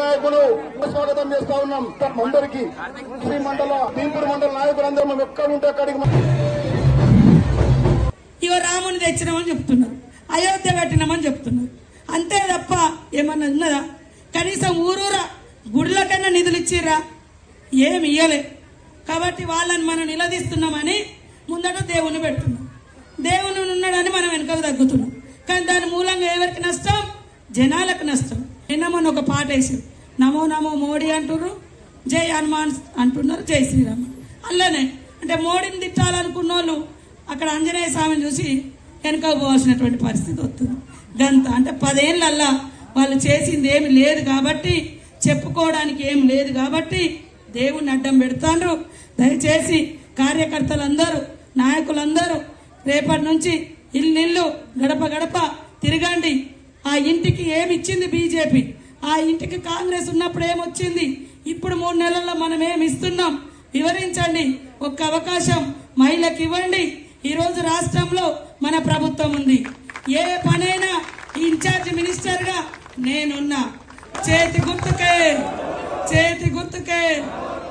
నాయకులు స్వాగతం చేస్తా ఉన్నాం. అందరికి శ్రీ మండల దీంపూర్ మండల నాయకులందరూ మేము ఎక్కడ ఉంటే అక్కడికి ఇవ రాముని తెచ్చినామని చెప్తున్నారు. అయోధ్య పెట్టినామని చెప్తున్నారు. అంతే తప్ప ఏమన్నా ఉన్నదా? కనీసం ఊరూరా గుడిలకైనా నిధులు ఇచ్చిర్రా? ఏమి ఇయ్యలే. కాబట్టి వాళ్ళని మనం నిలదీస్తున్నామని ముందట దేవుని పెడుతున్నాం. దేవుని ఉన్నాడని మనం వెనకకు తగ్గుతున్నాం. కానీ దాని మూలంగా ఎవరికి నష్టం? జనాలకు నష్టం. నిన్న ఒక పాట వేసారు నమో నమో మోడీ అంటున్నారు జై హనుమాన్ అంటున్నారు జై శ్రీరామ్. అల్లనే. అంటే మోడీని తిట్టాలనుకున్న వాళ్ళు అక్కడ ఆంజనేయ స్వామిని చూసి వెనుక పోవాల్సినటువంటి పరిస్థితి వస్తుంది. గంత. అంటే పదేళ్ళల్లా వాళ్ళు చేసింది ఏమి లేదు కాబట్టి చెప్పుకోవడానికి ఏం లేదు కాబట్టి దేవుని అడ్డం పెడతాండ్రు. దయచేసి కార్యకర్తలందరూ నాయకులందరూ రేపటి నుంచి ఇల్లు గడప గడప తిరగండి. ఆ ఇంటికి ఏమి ఇచ్చింది బీజేపీ? ఆ ఇంటికి కాంగ్రెస్ ఉన్నప్పుడు ఏమొచ్చింది? ఇప్పుడు మూడు నెలల్లో మనం ఏమి ఇస్తున్నాం? వివరించండి. ఒక్క అవకాశం మహిళకి ఇవ్వండి. ఈరోజు రాష్ట్రంలో మన ప్రభుత్వం ఉంది. ఏ పనైనా ఈ ఇన్ఛార్జ్ నేనున్నా. चेत गुप्त के चेत गुप्त के।